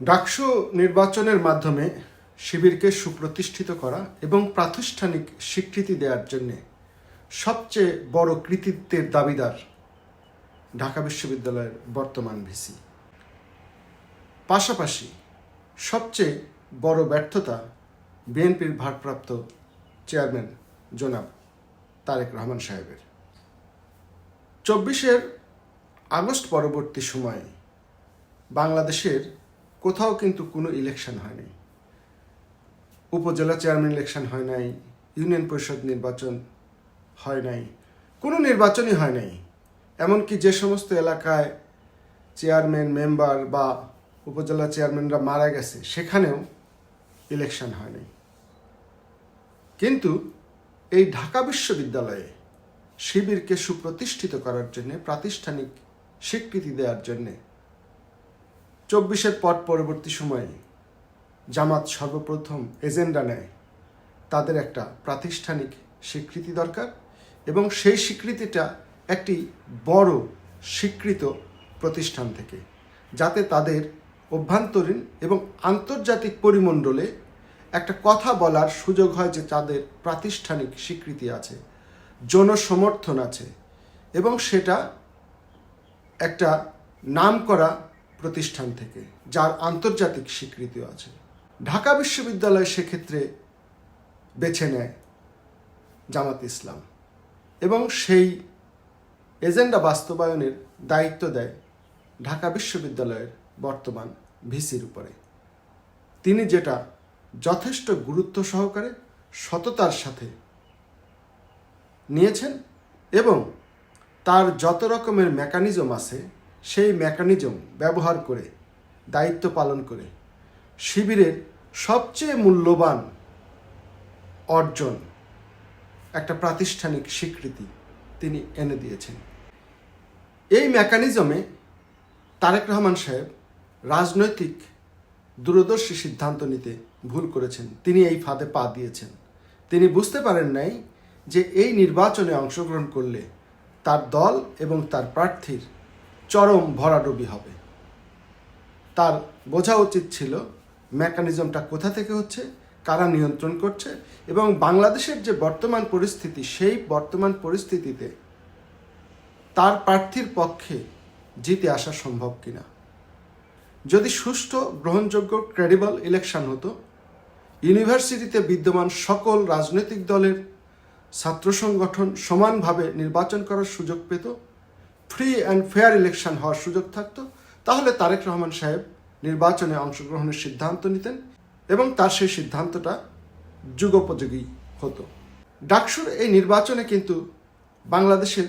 ডাকসু নির্বাচনের মাধ্যমে শিবিরকে সুপ্রতিষ্ঠিত করা এবং প্রাতিষ্ঠানিক স্বীকৃতি দেওয়ার জন্য সবচেয়ে বড় কৃতিত্বের দাবিদার ঢাকা বিশ্ববিদ্যালয়ের বর্তমান ভিসি। পাশাপাশি সবচেয়ে বড় ব্যর্থতা বিএনপির ভারপ্রাপ্ত চেয়ারম্যান জনাব তারেক রহমান সাহেবের। চব্বিশের আগস্ট পরবর্তী সময়ে বাংলাদেশের কোথাও কিন্তু কোনো ইলেকশন হয়নি উপজেলা চেয়ারম্যান ইলেকশন হয় নাই ইউনিয়ন পরিষদ নির্বাচন হয় নাই, কোনো নির্বাচনই হয় নাই। এমনকি যে সমস্ত এলাকায় চেয়ারম্যান মেম্বার বা উপজেলা চেয়ারম্যানরা মারা গেছে, সেখানেও ইলেকশন হয় নাই। কিন্তু এই ঢাকা বিশ্ববিদ্যালয়ে শিবিরকে সুপ্রতিষ্ঠিত করার জন্যে, প্রাতিষ্ঠানিক স্বীকৃতি দেওয়ার জন্যে চব্বিশের পর পরবর্তী সময়ে জামাত সর্বপ্রথম এজেন্ডা নেয়। তাদের একটা প্রাতিষ্ঠানিক স্বীকৃতি দরকার এবং সেই স্বীকৃতিটা একটি বড় স্বীকৃত প্রতিষ্ঠান থেকে, যাতে তাদের অভ্যন্তরীণ এবং আন্তর্জাতিক পরিমণ্ডলে একটা কথা বলার সুযোগ হয় যে তাদের প্রাতিষ্ঠানিক স্বীকৃতি আছে, জনসমর্থন আছে এবং সেটা একটা নামকরা প্রতিষ্ঠান থেকে, যার আন্তর্জাতিক স্বীকৃতিও আছে। ঢাকা বিশ্ববিদ্যালয় সেক্ষেত্রে বেছে নেয় জামাত ইসলাম এবং সেই এজেন্ডা বাস্তবায়নের দায়িত্ব দেয় ঢাকা বিশ্ববিদ্যালয়ের বর্তমান ভিসির উপরে। তিনি যেটা যথেষ্ট গুরুত্ব সহকারে সততার সাথে নিয়েছেন এবং তার যত রকমের মেকানিজম আছে সেই মেকানিজম ব্যবহার করে, দায়িত্ব পালন করে শিবিরের সবচেয়ে মূল্যবান অর্জন একটা প্রাতিষ্ঠানিক স্বীকৃতি তিনি এনে দিয়েছেন। এই মেকানিজমে তারেক রহমান সাহেব রাজনৈতিক দূরদর্শী সিদ্ধান্ত নিতে ভুল করেছেন। তিনি এই ফাঁদে পা দিয়েছেন। তিনি বুঝতে পারেন নাই যে এই নির্বাচনে অংশগ্রহণ করলে তার দল এবং তার প্রার্থীর চরম ভরাডুবি হবে। তার বোঝা উচিত ছিল মেকানিজমটা কোথা থেকে হচ্ছে, কারা নিয়ন্ত্রণ করছে এবং বাংলাদেশের যে বর্তমান পরিস্থিতি, সেই বর্তমান পরিস্থিতিতে তার প্রার্থীর পক্ষে জিতে আসা সম্ভব কিনা। যদি সুষ্ঠু, গ্রহণযোগ্য ক্রেডিবল ইলেকশন হতো, ইউনিভার্সিটিতে বিদ্যমান সকল রাজনৈতিক দলের ছাত্র সংগঠন সমানভাবে নির্বাচন করার সুযোগ পেত ফ্রি অ্যান্ড ফেয়ার ইলেকশন হওয়ার সুযোগ থাকতো, তাহলে তারেক রহমান সাহেব নির্বাচনে অংশগ্রহণের সিদ্ধান্ত নিতেন এবং তার সেই সিদ্ধান্তটা যুগোপযোগী হতো। ডাকসুর এই নির্বাচনে কিন্তু বাংলাদেশের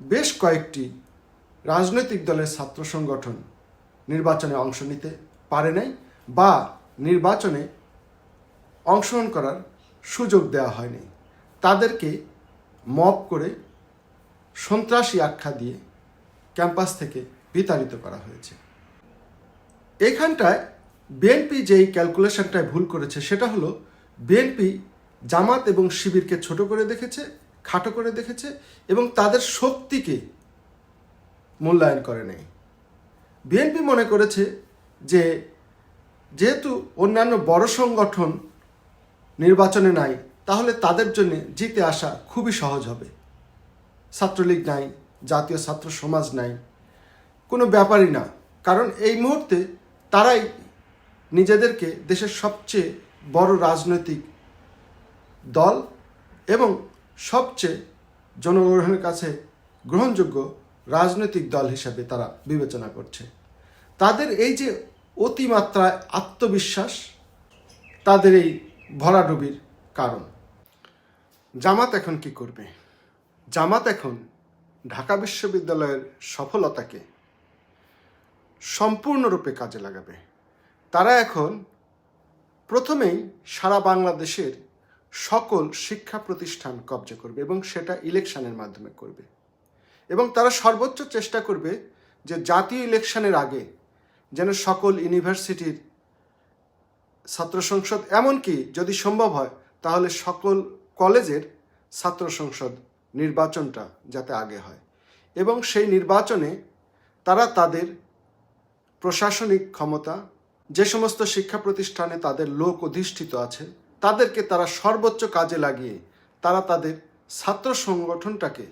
বেশ কয়েকটি রাজনৈতিক দলের ছাত্র সংগঠন নির্বাচনে অংশ নিতে পারে নাই বা নির্বাচনে অংশগ্রহণ করার সুযোগ দেওয়া হয়নি। তাদেরকে মপ করে সন্ত্রাসী আখ্যা দিয়ে ক্যাম্পাস থেকে বিতাড়িত করা হয়েছে। এখানটায় বিএনপি যেই ক্যালকুলেশনটায় ভুল করেছে সেটা হলো, বিএনপি জামাত এবং শিবিরকে ছোট করে দেখেছে, খাটো করে দেখেছে এবং তাদের শক্তিকে মূল্যায়ন করে নেই বিএনপি মনে করেছে যে, যেহেতু অন্যান্য বড় সংগঠন নির্বাচনে নাই, তাহলে তাদের জন্য জিতে আসা খুবই সহজ হবে। ছাত্রলীগ নাই জাতীয় ছাত্র সমাজ নাই। কোনো ব্যাপারই না। কারণ এই মুহূর্তে তারাই নিজেদেরকে দেশের সবচেয়ে বড় রাজনৈতিক দল এবং সবচেয়ে জনগণের কাছে গ্রহণযোগ্য রাজনৈতিক দল হিসাবে তারা বিবেচনা করছে। তাদের এই যে অতিমাত্রায় আত্মবিশ্বাস, তাদের এই ভরাডুবির কারণ। জামাত এখন কি করবে? জামাত এখন ঢাকা বিশ্ববিদ্যালয়ের সফলতাকে সম্পূর্ণরূপে কাজে লাগাবে। তারা এখন প্রথমেই সারা বাংলাদেশের সকল শিক্ষা প্রতিষ্ঠান কবজা করবে এবং সেটা ইলেকশনের মাধ্যমে করবে। এবং তারা সর্বোচ্চ চেষ্টা করবে যে জাতীয় ইলেকশনের আগে যেন সকল ইউনিভার্সিটির ছাত্র সংসদ, এমনকি যদি সম্ভব হয়, তাহলে সকল কলেজের ছাত্র সংসদ নির্বাচনটা যাতে আগে হয়। এবং সেই নির্বাচনে তারা তাদের প্রশাসনিক ক্ষমতা, যে সমস্ত শিক্ষা প্রতিষ্ঠানে তাদের লোক অধিষ্ঠিত আছে, তাদেরকে তারা সর্বোচ্চ কাজে লাগিয়ে তারা তাদের ছাত্র সংগঠনটাকে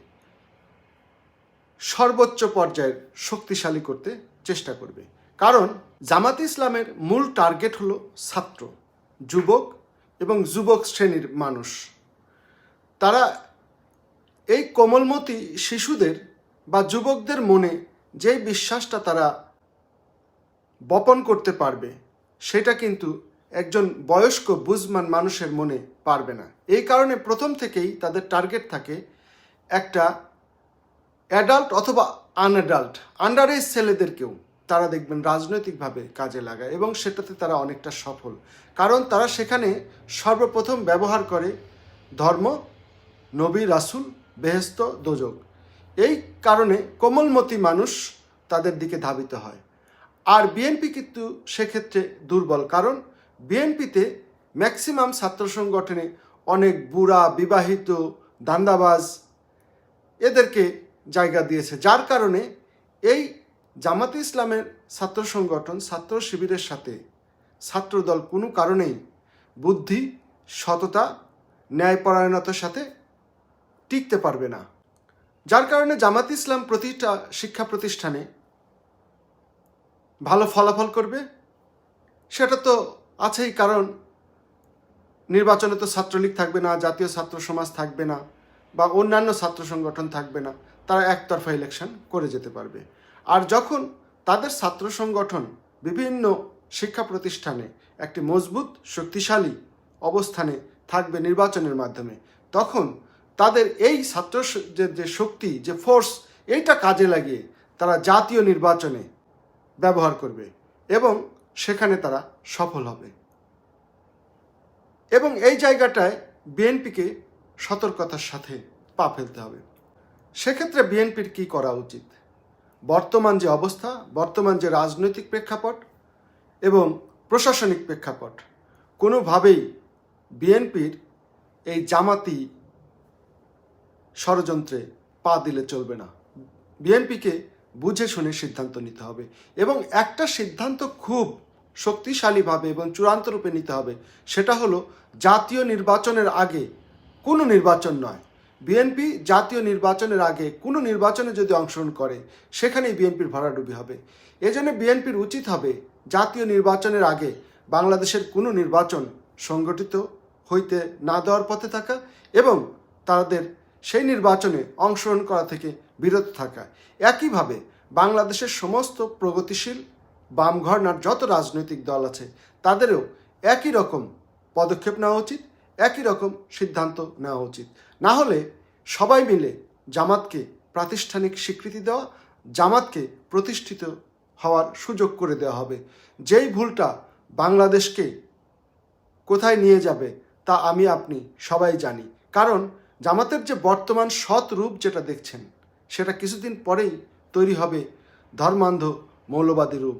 সর্বোচ্চ পর্যায়ের শক্তিশালী করতে চেষ্টা করবে। কারণ জামাত ইসলামের মূল টার্গেট হলো ছাত্র, যুবক এবং যুবক শ্রেণির মানুষ। তারা এই কোমলমতি শিশুদের বা যুবকদের মনে যে বিশ্বাসটা তারা বপন করতে পারবে, সেটা কিন্তু একজন বয়স্ক, বুঝমান মানুষের মনে পারবে না। এই কারণে প্রথম থেকেই তাদের টার্গেট থাকে একটা অ্যাডাল্ট অথবা আনঅ্যাডাল্ট আন্ডার এজ ছেলেদেরকেও তারা দেখবেন রাজনৈতিকভাবে কাজে লাগায় এবং সেটাতে তারা অনেকটা সফল। কারণ তারা সেখানে সর্বপ্রথম ব্যবহার করে ধর্ম, নবী, রাসুল বেহেস্ত দোজক। এই কারণে কোমলমতি মানুষ তাদের দিকে ধাবিত হয়। আর বিএনপি কিন্তু সেক্ষেত্রে দুর্বল, কারণ বিএনপিতে ম্যাক্সিমাম ছাত্র সংগঠনে অনেক বুড়া, বিবাহিত, দান্দাবাজ এদেরকে জায়গা দিয়েছে, যার কারণে এই জামাতে ইসলামের ছাত্র সংগঠন, ছাত্র শিবিরের সাথে ছাত্রদল কোনো কারণেই বুদ্ধি, সততা, ন্যায়পরায়ণতার সাথে টিকতে পারবে না। যার কারণে জামাত ইসলাম প্রতিটা শিক্ষা প্রতিষ্ঠানে ভালো ফলাফল করবে। সেটা তো আছেই, কারণ নির্বাচনে তো ছাত্রলীগ থাকবে না, জাতীয় ছাত্র সমাজ থাকবে না, বা অন্যান্য ছাত্র সংগঠন থাকবে না, তারা একতরফা ইলেকশন করে যেতে পারবে। আর যখন তাদের ছাত্র সংগঠন বিভিন্ন শিক্ষা প্রতিষ্ঠানে একটি মজবুত, শক্তিশালী অবস্থানে থাকবে নির্বাচনের মাধ্যমে, তখন তাদের এই ছাত্র যে শক্তি, যে ফোর্স এইটা কাজে লাগিয়ে তারা জাতীয় নির্বাচনে ব্যবহার করবে এবং সেখানে তারা সফল হবে। এবং এই জায়গাটায় বিএনপিকে সতর্কতার সাথে পা ফেলতে হবে। সেক্ষেত্রে বিএনপির কি করা উচিত? বর্তমান যে অবস্থা, বর্তমান যে রাজনৈতিক প্রেক্ষাপট এবং প্রশাসনিক প্রেক্ষাপট, কোনোভাবেই বিএনপির এই জামাতি ষড়যন্ত্রে পা দিলে চলবে না। বিএনপিকে বুঝে শুনে সিদ্ধান্ত নিতে হবে এবং একটা সিদ্ধান্ত খুব শক্তিশালীভাবে এবং চূড়ান্ত রূপে নিতে হবে। সেটা হলো জাতীয় নির্বাচনের আগে কোনো নির্বাচন নয়। বিএনপি জাতীয় নির্বাচনের আগে কোনো নির্বাচনে যদি অংশগ্রহণ করে, সেখানেই বিএনপির ভরাডুবি হবে। এজন্য বিএনপির উচিত হবে জাতীয় নির্বাচনের আগে বাংলাদেশের কোনো নির্বাচন সংগঠিত হইতে না দেওয়ার পথে থাকা এবং তাদের সেই নির্বাচনে অংশগ্রহণ করা থেকে বিরত থাকা একইভাবে বাংলাদেশের সমস্ত প্রগতিশীল বাম যত রাজনৈতিক দল আছে, তাদেরও একই রকম পদক্ষেপ নেওয়া উচিত, একই রকম সিদ্ধান্ত নেওয়া উচিত। না হলে সবাই মিলে জামাতকে প্রাতিষ্ঠানিক স্বীকৃতি দেওয়া, জামাতকে প্রতিষ্ঠিত হওয়ার সুযোগ করে দেওয়া হবে। যেই ভুলটা বাংলাদেশকে কোথায় নিয়ে যাবে, তা আমি, আপনি সবাই জানি। কারণ জামাতের যে বর্তমান সৎ রূপ যেটা দেখছেন, সেটা কিছুদিন পরেই তৈরি হবে ধর্মান্ধ মৌলবাদী রূপ।